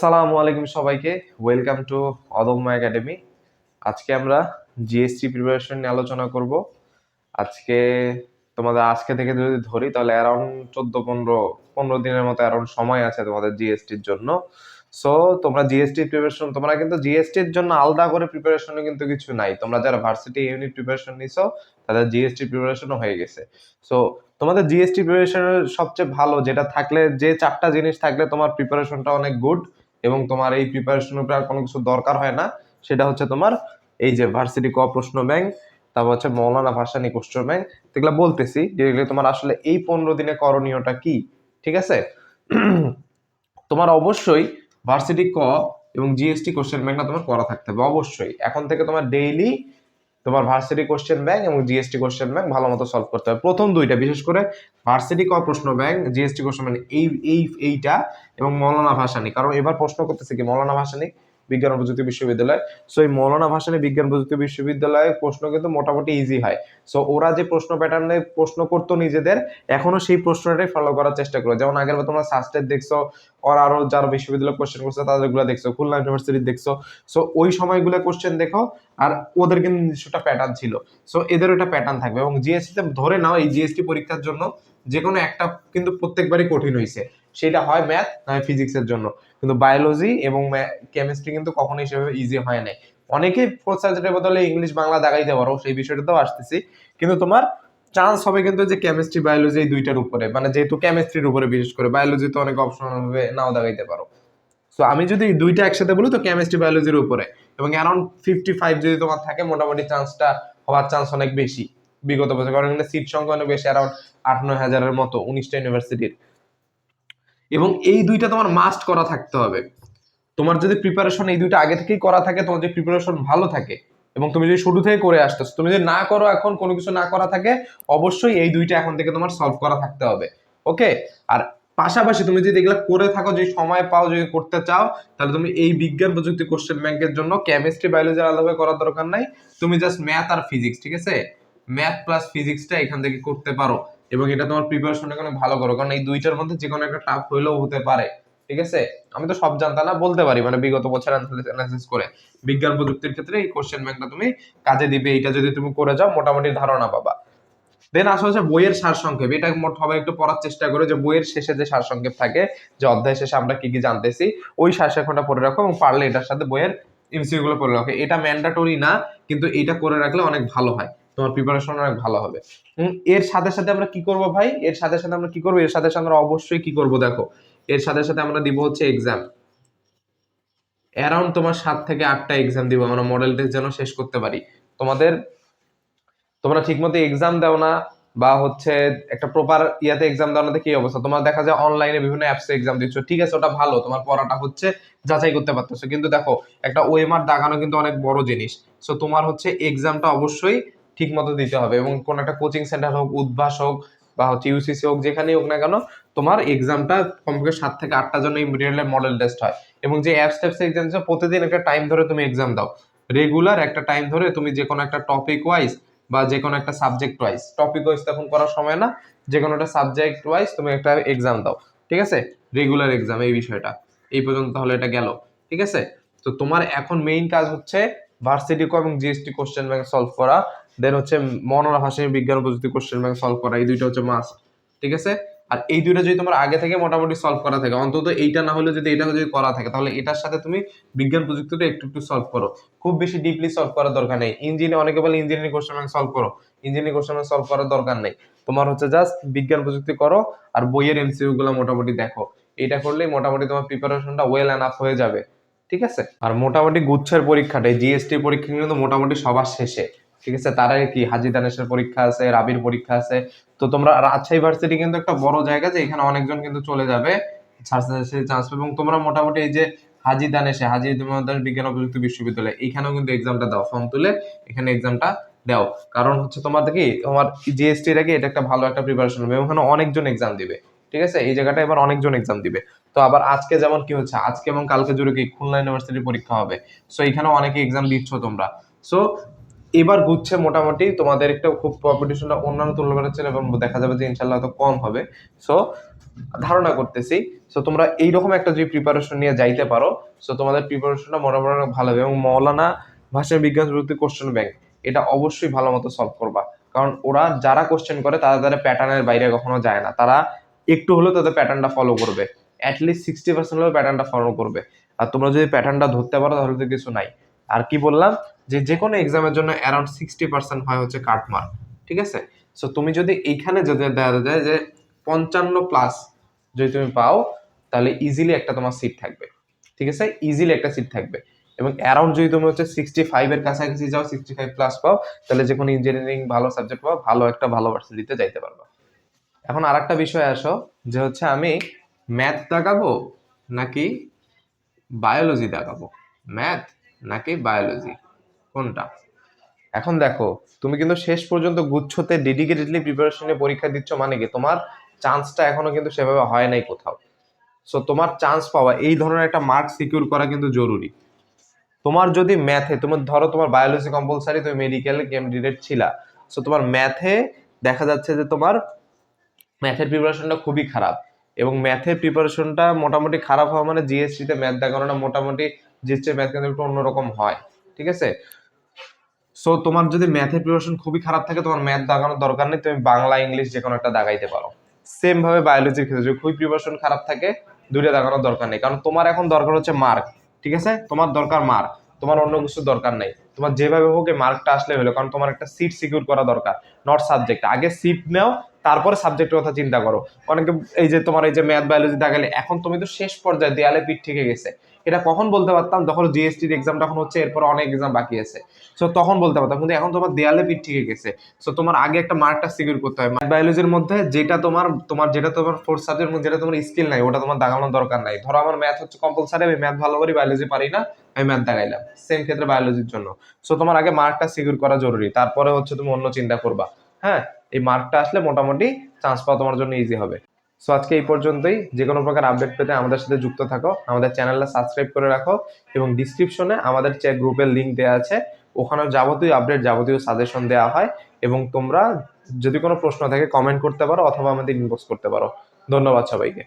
আসসালামু আলাইকুম সবাইকে। ওয়েলকাম টু অদম্য একাডেমি আজকে আমরা জিএসটি প্রিপারেশন নিয়ে আলোচনা করব। আজকে তোমাদের আজকে থেকে যদি ধরি, তাহলে অ্যারাউন্ড চোদ্দ, পনেরো পনেরো দিনের মতো অ্যারাউন্ড সময় আছে তোমাদের জিএসটির জন্য। সো তোমরা জিএসটি প্রিপারেশন তোমরা কিন্তু জিএসটির জন্য আলাদা করে প্রিপারেশন কিন্তু কিছু নাই। তোমরা যারা ভার্সিটি ইউনিট প্রিপারেশন নিছো, তাদের জিএসটি প্রিপারেশনও হয়ে গেছে। সো তোমাদের জিএসটি প্রিপারেশনের সবচেয়ে ভালো, যেটা থাকলে, যে চারটা জিনিস থাকলে তোমার প্রিপারেশনটা অনেক গুড এবং তোমার এই প্রিপারেশনের উপরে আর কোনো কিছু দরকার হয় না। সেটা হচ্ছে তোমার এই যে ভার্সিটি ক প্রশ্ন ব্যাংক তারপর হচ্ছে মৌলানা ভাসানি কোশ্চন ব্যাংক এগুলো বলতেছি। যেগুলো তোমার আসলে এই পনেরো দিনে করণীয়টা কি, ঠিক আছে? তোমার অবশ্যই ভার্সিটি ক এবং জিএসটি কোশ্চেন ব্যাংকটা তোমার করা থাকতে হবে, অবশ্যই। এখন থেকে তোমার ডেইলি তোমার ভার্সিটি কোশ্চেন ব্যাংক এবং জিএসটি কোশ্চেন ব্যাংক ভালো মতো সলভ করতে হবে। প্রথম দুইটা, বিশেষ করে ভার্সিটি ক প্রশ্ন ব্যাংক জিএসটি কোশ্চেন ব্যাংক এই এই, এইটা এবং মৌলানা ভাসানি। কারণ এবার প্রশ্ন করতেছে কি, মৌলানা ভাসানি? বিজ্ঞান প্রযুক্তি বিশ্ববিদ্যালয়। সো এই মৌলানা ভাসানি বিজ্ঞান প্রযুক্তি বিশ্ববিদ্যালয়ের প্রশ্ন কিন্তু মোটামুটি ইজি হয়। সো ওরা যে প্রশ্ন প্যাটার্নে প্রশ্ন করতো নিজেদের, এখনও সেই প্রশ্নটাই ফলো করার চেষ্টা করো। যেমন আগের তোমরা সাস্টের দেখছ আর আরও যারা বিশ্ববিদ্যালয় কোশ্চেন করছে তাদেরগুলো দেখছ, খুলনা ইউনিভার্সিটি দেখছ। সো ওই সময়গুলো কোশ্চেন দেখো, আর ওদের কিন্তু নিজস্বটা প্যাটার্ন ছিল। সো এদের একটা প্যাটার্ন থাকবে। এবং জিএসটি তে ধরে নাও, এই জিএসটি পরীক্ষার জন্য যে কোনো একটা কিন্তু প্রত্যেকবারই কঠিন হয়েছে সেটা হয় ম্যাথ নয় ফিজিক্সের জন্য। কিন্তু বায়োলজি এবং কেমিস্ট্রি কিন্তু কখনোই সেভাবে ইজি হয় নাই। অনেকেই ফোর্থ সাবজেক্টের বদলে ইংলিশ বাংলা দেখাইতে পারো, সেই বিষয়টাতেও আসতেছি। কিন্তু তোমার চান্স হবে কিন্তু যে কেমিস্ট্রি বায়োলজি এই দুইটার উপরে। মানে যেহেতু কেমিস্ট্রির উপরে বিশেষ করে বায়োলজি তো অনেক অপশন হবে নাও দেখাইতে পারো। সো আমি যদি দুইটা একসাথে বলি তো কেমিস্ট্রি বায়োলজির উপরে। এবং অ্যারাউন্ড ফিফটি ফাইভ যদি তোমার থাকে, মোটামুটি চান্সটা হওয়ার চান্স অনেক বেশি বিগত বছর। কারণ এখানে সিট সংখ্যা অনেক বেশি অ্যারাউন্ড আট নয় হাজারের মতো, উনিশটা ইউনিভার্সিটির এবং এই দুইটা তোমার মাস্ট করা থাকতে হবে। তোমার যদি প্রিপারেশন এই দুইটা আগে থেকেই করা থাকে, তোমার যদি প্রিপারেশন ভালো থাকে, এবং তুমি যদি শুরু থেকে করে আসতেছো, তুমি যদি না করো এখন, কোনো কিছু না করা থাকে, অবশ্যই এই দুইটা এখন থেকে তোমার সলভ করা থাকতে হবে। ওকে আর পাশাপাশি তুমি যদি এগুলো করে থাকো, যে সময় পাও, যদি করতে চাও, তাহলে তুমি এই বিজ্ঞান প্রযুক্তি কোশ্চেন ব্যাংকের জন্য কেমিস্ট্রি বায়োলজি আলাদাভাবে করার দরকার নাই। তুমি জাস্ট ম্যাথ আর ফিজিক্স ঠিক আছে? ম্যাথ প্লাস ফিজিক্সটা এখান থেকে করতে পারো। এবং এটা তোমার প্রিপারেশনটা অনেক ভালো করো। কারণ এই দুইটার মধ্যে যে কোনো একটা টাফ হইলেও হতে পারে। ঠিক আছে? আমি তো সব জানতাম না, বলতে পারি। মানে বিগত বছর অ্যানালাইসিস করে। বিজ্ঞান প্রযুক্তির ক্ষেত্রে এই কোশ্চেন ব্যাংকটা তুমি কাজে দিবে। এটা যদি তুমি করে যাও, মোটামুটি ধারণা পাবা। দেন আসা হচ্ছে বইয়ের সারসংক্ষেপ। এটা মোট সবাই একটু পড়ার চেষ্টা করে যে বইয়ের শেষে যে সারসংক্ষেপ থাকে, যে অধ্যায় শেষে আমরা কি কি জানতেছি, ওই সারসংক্ষেপটা পড়ে রাখো এবং পারলে এটার সাথে বইয়ের এমসিকিউ গুলো পড়ে রাখো। এটা ম্যান্ডাটরি না, কিন্তু এটা করে রাখলে অনেক ভালো হয়। তোমার প্রিপারেশন অনেক ভালো হবে। এর সাথে সাথে আমরা কি করব ভাই? এর সাথে সাথে আমরা কি করব? এর সাথে সাথে আমরা অবশ্যই কি করব দেখো? এর সাথে সাথে আমরা দিব হচ্ছে এক্সাম অ্যারাউন্ড তোমার সাত থেকে আটটা এক্সাম দিব। আমরা মডেল টেস্ট যেন শেষ করতে পারি। তোমাদের, তোমরা ঠিকমতো এক্সাম দাও না বা হচ্ছে একটা প্রপার ইয়াতে এক্সাম দাও না তো কি অবস্থা। তোমার দেখা যায় অনলাইনে বিভিন্ন অ্যাপসে এক্সাম দিচ্ছ। ঠিক আছে, ওটা ভালো। তোমার পড়াটা হচ্ছে যাচাই করতে পারতেছো। কিন্তু দেখো, একটা ওএমআর দাগানো কিন্তু অনেক বড় জিনিস। সো তোমার হচ্ছে এক্সামটা অবশ্যই ঠিক মতো দিতে হবে এবং কোন একটা কোচিং সেন্টার হোক, উদ্ভাস হোক বা হচ্ছে ইউসিসি হোক, যেখানেই হোক না কেন, তোমার এক্সামটা কমপক্ষে সাত থেকে আটটা জন্য এই মেটেরিয়ালের মডেল টেস্ট হয়। এবং যে অ্যাপস ট্যাপস এক্সাম দিচ্ছ প্রতিদিন একটা টাইম ধরে তুমি এক্সাম দাও। রেগুলার একটা টাইম ধরে তুমি যে কোনো একটা টপিক ওয়াইজ বা যে কোনো একটা সাবজেক্ট ওয়াইজ টপিক ওয়াইজ তখন করার সময় না যে কোনো একটা সাবজেক্ট ওয়াইজ তুমি একটা এক্সাম দাও। ঠিক আছে? রেগুলার এক্সাম এই বিষয়টা। এই পর্যন্ত তাহলে এটা গেল। ঠিক আছে? তো তোমার এখন মেইন কাজ হচ্ছে ভার্সিটি এবং জিএসটি কোশ্চেন ব্যাংক সলভ করা। দেন হচ্ছে মনোরা ভাষায় বিজ্ঞান, প্রযুক্তি কোশ্চেন ব্যাংক সলভ করা, এই দুইটা হচ্ছে মাস্ট ঠিক আছে? আর এই দুইটা যদি তোমার আগে থেকে মোটামুটি সলভ করা থাকে, অন্তত এইটা না হলে যদি এটা যদি করা থাকে, তাহলে এটার সাথে তুমি বিজ্ঞান, প্রযুক্তিটা একটু একটু সলভ করো। খুব বেশি ডিপলি সলভ করার দরকার নেই। ইঞ্জিনিয়ার অনেকে বলে ইঞ্জিনিয়ারিং কোশ্চেন ব্যাংক সলভ করো। ইঞ্জিনিয়ারিং কোশ্চেন ব্যাংক সলভ করার দরকার নেই। তোমার হচ্ছে জাস্ট বিজ্ঞান, প্রযুক্তি করো আর বইয়ের এমসিইউ গুলো মোটামুটি দেখো। এটা করলেই মোটামুটি তোমার প্রিপারেশনটা ওয়েল এনাফ হয়ে যাবে। ঠিক আছে? আর মোটামুটি গুচ্ছের পরীক্ষাটা জিএসটি পরীক্ষা কিন্তু মোটামুটি সবার শেষে। ঠিক আছে? তার কি? হাজি দানেশের পরীক্ষা আছে, রাবির পরীক্ষা আছে। তো তোমরা রাজশাহী ভার্সিটি কিন্তু একটা বড় জায়গা যে এখানে অনেকজন কিন্তু চলে যাবে চান্স এবং তোমরা মোটামুটি এই যে হাজি দানেশে, হাজি বিজ্ঞান ও প্রযুক্তি বিশ্ববিদ্যালয়, এখানেও কিন্তু এক্সামটা দাও ফর্ম তুলে এখানে এক্সামটা দাও। কারণ হচ্ছে তোমার কি? তোমার জিএসটির আগে এটা একটা ভালো একটা প্রিপারেশন হবে ওখানে অনেকজন এক্সাম দিবে, ঠিক আছে? এই জায়গাটা এবার অনেকজন এক্সাম দিবে। তো আবার আজকে যেমন কি হচ্ছে, আজকে এবং কালকে জুড়ে কি খুলনা ইউনিভার্সিটির পরীক্ষা হবে? সো এখানে অনেকে এক্সাম দিচ্ছ তোমরা। সো এবার গুচ্ছে মোটামুটি তোমাদের একটা খুব কম্পিটিশনটা অন্যান্য তুলনায় ছিল এবং দেখা যাবে যে ইনশাল্লাহ তো কম হবে। সো ধারণা করতেছি। সো তোমরা এইরকম একটা যদি প্রিপারেশন নিয়ে যাইতে পারো সো তোমাদের প্রিপারেশনটা মোটামুটি অনেক ভালো হবে এবং মৌলানা ভাষা বিজ্ঞান প্রযুক্তি কোশ্চেন ব্যাংক এটা অবশ্যই ভালো মতো সলভ করবা। কারণ ওরা যারা কোশ্চেন করে, তারা তাদের প্যাটার্নের বাইরে কখনো যায় না। তারা একটু হলেও তাদের প্যাটার্নটা ফলো করবে। অ্যাটলিস্ট সিক্সটি পার্সেন্ট হলেও প্যাটার্নটা ফলো করবে। আর তোমরা যদি প্যাটার্নটা ধরতে পারো, তাহলে তো কিছু নাই। আর কি বললাম? যে যে কোনো এক্সামের জন্য অ্যারাউন্ড সিক্সটি পার্সেন্ট হয় হচ্ছে কাটমার্ক ঠিক আছে? সো তুমি যদি এইখানে যদি দেখা যায় যে পঞ্চান্ন প্লাস যদি তুমি পাও, তাহলে ইজিলি একটা তোমার সিট থাকবে, ঠিক আছে? ইজিলি একটা সিট থাকবে। এবং অ্যারাউন্ড যদি তুমি হচ্ছে সিক্সটি ফাইভের কাছাকাছি যাও সিক্সটি ফাইভ প্লাস পাও, তাহলে যে কোনো ইঞ্জিনিয়ারিং ভালো সাবজেক্ট পাও ভালো একটা ভালো ভার্সিটিতে যাইতে পারবা। এখন আর একটা বিষয় আসো, যে হচ্ছে আমি ম্যাথ দেখাবো নাকি বায়োলজি দেখাবো? ম্যাথ নাকি বায়োলজি কোনটা? এখন দেখো, তুমি কিন্তু শেষ পর্যন্ত গুচ্ছতে ডেডিকেটেডলি প্রিপারেশনে পরীক্ষা দিচ্ছ মানে কি? তোমার চান্সটা এখনও কিন্তু সেভাবে হয় নাই কোথাও। সো তোমার চান্স পাওয়া, এই ধরনের একটা মার্ক সিকিউর করা কিন্তু জরুরি। তোমার যদি ম্যাথে তোমার ধরো তোমার বায়োলজি কম্পালসারি তুমি মেডিকেল ক্যান্ডিডেট ছিলা। সো তোমার ম্যাথে দেখা যাচ্ছে যে তোমার ম্যাথের প্রিপারেশনটা খুবই খারাপ। এবং ম্যাথের প্রিপারেশনটা মোটামুটি খারাপ হওয়া মানে জিএসটিতে ম্যাথ দেখানোটা মোটামুটি জিএসটি ম্যাথ কিন্তু একটু অন্যরকম হয়। ঠিক আছে? সো তোমার যদি ম্যাথের প্রিপারেশন খুবই খারাপ থাকে, তোমার ম্যাথ দাগানোর দরকার নেই, তুমি বাংলা, ইংলিশ যে কোনো একটা দাগাইতে পারো। সেম ভাবে বায়োলজির ক্ষেত্রে যদি খুবই প্রিপারেশন খারাপ থাকে, দুইটা দাগানোর দরকার নেই। কারণ তোমার এখন দরকার হচ্ছে মার্ক ঠিক আছে? তোমার দরকার মার্ক তোমার অন্য কিছু দরকার নেই। তোমার যেভাবে হোক মার্কটা আসলে হলো, কারণ তোমার একটা সিট সিকিউর করা দরকার নট সাবজেক্ট আগে সিট নাও, তারপরে সাবজেক্টের কথা চিন্তা করো। অনেকে এই যে তোমার এই যে ম্যাথ বায়োলজি দেখালে এখন তুমি তো শেষ পর্যায়ে দেয়ালে পিঠ থেকে গেছে। এটা কখন বলতে পারতাম? যখন জিএসটির এক্সাম তখন হচ্ছে এরপর অনেক এক্সাম বাকি আছে। সো তখন বলতে পারতাম। কিন্তু এখন তোমার দেয়ালে পিঠ থেকে গেছে। সো তোমার আগে একটা মার্কটা সিকিউর করতে হয়। বায়োলজির মধ্যে যেটা তোমার তোমার যেটা তোমার ফোর্থ সাবজেক্ট যেটা তোমার স্কিল নাই, ওটা তোমার দাগানোর দরকার নাই। ধরো আমার ম্যাথ হচ্ছে কম্পালসারি আমি ম্যাথ ভালো করি বায়োলজি পারি না, আমি ম্যাথ দাগাইলাম। সেম ক্ষেত্রে বায়োলজির জন্য। সো তোমার আগে মার্কটা সিকিউর করা জরুরি। তারপরে হচ্ছে তুমি অন্য চিন্তা করবা। হ্যাঁ? এই মার্কটা আসলে মোটামুটি চান্স পাওয়া তোমার জন্য ইজি হবে। সো আজকে এই পর্যন্তই। যে কোনো প্রকার আপডেট পেতে আমাদের সাথে যুক্ত থাকো। আমাদের চ্যানেলটা সাবস্ক্রাইব করে রাখো এবং ডিসক্রিপশনে আমাদের চেক গ্রুপের লিঙ্ক দেওয়া আছে। ওখানে যাবতীয় আপডেট যাবতীয় সাজেশন দেওয়া হয় এবং তোমরা যদি কোনো প্রশ্ন থাকে কমেন্ট করতে পারো অথবা আমাদের ইনবক্স করতে পারো। ধন্যবাদ সবাইকে।